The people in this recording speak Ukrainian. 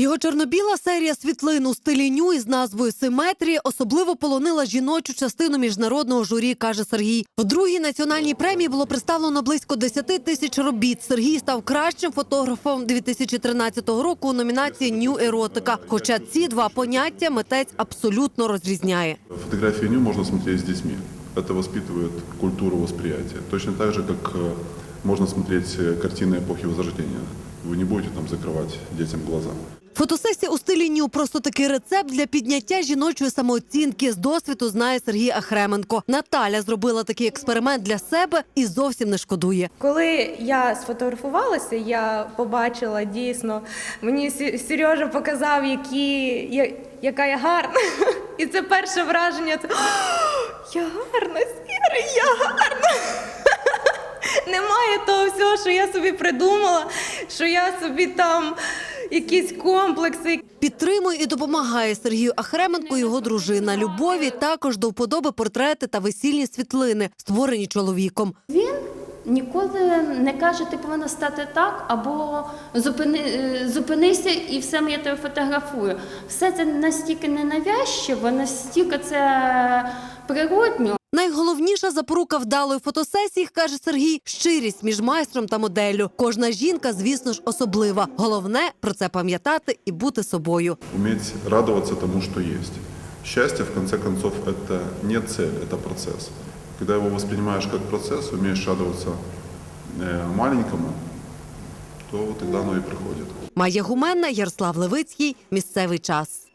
Його чорнобіла серія світлин у стилі ню із назвою Симетрія особливо полонила жіночу частину міжнародного журі, каже Сергій. В другій національній премії було представлено близько 10 тисяч робіт. Сергій став кращим фотографом 2013 року у номінації Ню еротика. Хоча ці два поняття митець абсолютно розрізняє. Фотографии ню можно смотреть с детьми. Это воспитывает культуру восприятия. Точно так же, как э, можно смотреть э, картины эпохи Возрождения. Вы не будете там закрывать детям глаза. Фотосесія у стилі ню просто такий рецепт для підняття жіночої самооцінки. З досвіду знає Сергій Ахременко. Наталя зробила такий експеримент для себе і зовсім не шкодує. Коли я сфотографувалася, я побачила дійсно, мені Сережа показав, які, я, яка я гарна. І це перше враження. Це я гарна, Сірий, я гарна. Немає того всього, що я собі придумала, що я собі там якісь комплекси. Підтримує і допомагає Сергію Ахременко його дружина. Любові також до вподоби портрети та весільні світлини, створені чоловіком. Він ніколи не каже, ти повинна стати так, або зупини, е, зупинися і все я тебе фотографую. Все це настільки ненавязчиво, настільки це природньо. Найголовніша запорука вдалої фотосесії, каже Сергій, щирість між майстром та моделлю. Кожна жінка, звісно ж, особлива. Головне про це пам'ятати і бути собою. Уметь радоваться тому, что есть. Счастье, в конце концов, это не цель, это процесс. Когда его воспринимаешь как процесс, умеешь радоваться э, маленькому, то тогда оно и приходит. Майя Гуменна, Ярослав Левицький. Місцевий час.